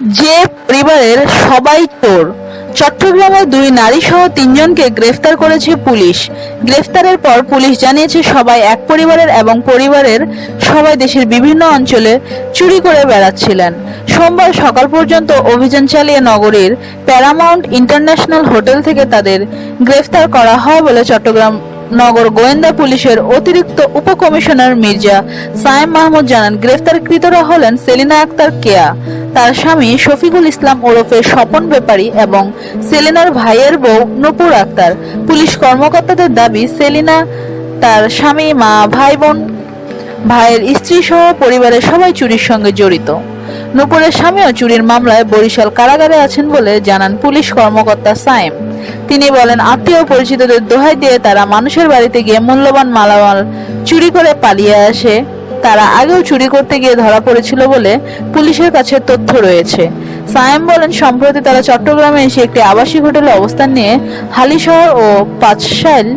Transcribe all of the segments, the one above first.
যে পরিবারের সবাই চোর। চট্টগ্রামে দুই নারী সহ তিনজনকে গ্রেফতার করেছে পুলিশ। গ্রেফতারের পর পুলিশ জানিয়েছে, সবাই এক পরিবারের এবং পরিবারের সবাই দেশের বিভিন্ন অঞ্চলে চুরি করে বেড়াচ্ছিলেন। সোমবার সকাল পর্যন্ত অভিযান চালিয়ে নগরীর প্যারামাউন্ট ইন্টারন্যাশনাল হোটেল থেকে তাদের গ্রেফতার করা হয় বলে চট্টগ্রাম নগর গোয়েন্দা পুলিশের অতিরিক্ত উপকমিশনার মির্জা সায়েম মাহমুদ জানান, গ্রেফতারকৃতরা হলেন সেলিনা আক্তার কেয়া। তার স্বামী শফিকুল ইসলাম ওরফে স্বপন ব্যাপারী এবং সেলিনার ভাইয়ের বউ নূপুর আক্তার। পুলিশ কর্মকর্তাদের দাবি, সেলিনা তার স্বামী, মা, ভাই বোন, ভাইয়ের স্ত্রী সহ পরিবারের সবাই চুরির সঙ্গে জড়িত। নূপুরের স্বামীও চুরির মামলায় বরিশাল কারাগারে আছেন বলে জানান পুলিশ কর্মকর্তা সায়েম। তিনি বলেন, আত্মীয় পরিচিতদের দোহাই দিয়ে তারা মানুষের বাড়িতে গিয়ে মূল্যবান মালামাল চুরি করে পালিয়ে আসে। তারা আগেও চুরি করতে গিয়ে ধরা পড়েছিল বলে পুলিশের কাছে তথ্য রয়েছে। সায়েম বলেন, সম্প্রতি তারা চট্টগ্রামে এসে একটি আবাসিক হোটেলে অবস্থান নিয়ে হালিশহর ও পাঁচশাইল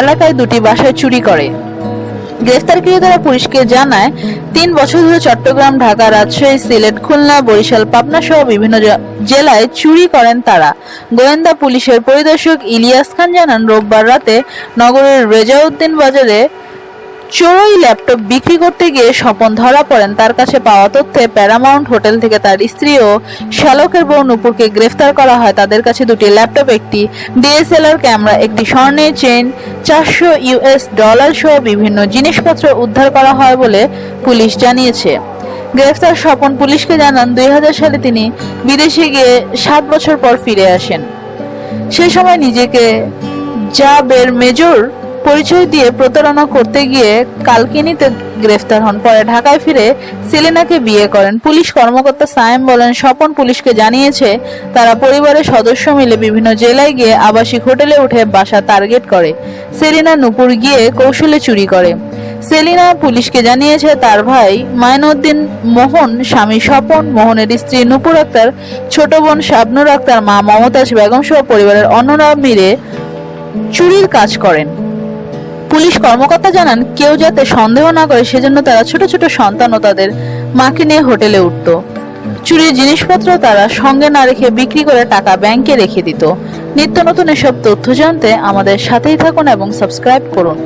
এলাকায় দুটি বাসায় চুরি করে। গ্রেফতারকৃতরা পুলিশকে জানায়, তিন বছর ধরে চট্টগ্রাম, ঢাকা রাজশাহী, সিলেট, খুলনা, বরিশাল, পাবনা সহ বিভিন্ন জেলায় চুরি করেন তারা। গোয়েন্দা পুলিশের পরিদর্শক ইলিয়াস খান জানান, রোববার রাতে নগরের রেজাউদ্দিন বাজারে চোরই ল্যাপটপ বিক্রি করতে গিয়ে স্বপন ধরা পড়েন। তার কাছে পাওয়া তথ্যে প্যারামাউন্ট হোটেল থেকে তার স্ত্রী ও শ্যালকের বউ নুপুরকে গ্রেফতার করা হয়। তাদের কাছে দুটি ল্যাপটপ, একটি ডিএসএলআর ক্যামেরা, একটি স্বর্ণের চেইন, চারশো ইউএস ডলার সহ বিভিন্ন জিনিসপত্র উদ্ধার করা হয় বলে পুলিশ জানিয়েছে। গ্রেফতার স্বপন পুলিশকে জানান, দুই হাজার সালে তিনি বিদেশে গিয়ে সাত বছর পর ফিরে আসেন। সে সময় নিজেকে জাবের মেজর পরিচয় দিয়ে প্রতারণা করতে গিয়ে কালকিনিতে গ্রেফতার হন। পরে ঢাকায় ফিরে সেলিনাকে বিয়ে করেন। পুলিশ কর্মকর্তা সায়েম বলেন, স্বপন পুলিশকে জানিয়েছে, তারা পরিবারের সদস্য মিলে বিভিন্ন জেলায় গিয়ে আবাসিক হোটেলে উঠে বাসা টার্গেট করে। সেলিনা নুপুর গিয়ে কৌশলে চুরি করে। সেলিনা পুলিশকে জানিয়েছে, তার ভাই মাইনুদ্দিন মোহন, স্বামী স্বপন মোহনের স্ত্রী নুপুর আক্তার, ছোট বোন শাবনুর আক্তার, মা মমতাজ বেগম সহ পরিবারের অন্যরা মিলে চুরির কাজ করেন। পুলিশ কর্মকর্তা জানান, কেউ যাতে সন্দেহ না করে সেজন্য তারা ছোট ছোট সন্তান ও তাদের মাকে নিয়ে হোটেলে উঠত। চুরির জিনিসপত্র তারা সঙ্গে না রেখে বিক্রি করে টাকা ব্যাংকে রেখে দিত। নিত্য নতুন এসব তথ্য জানতে আমাদের সাথেই থাকুন এবং সাবস্ক্রাইব করুন।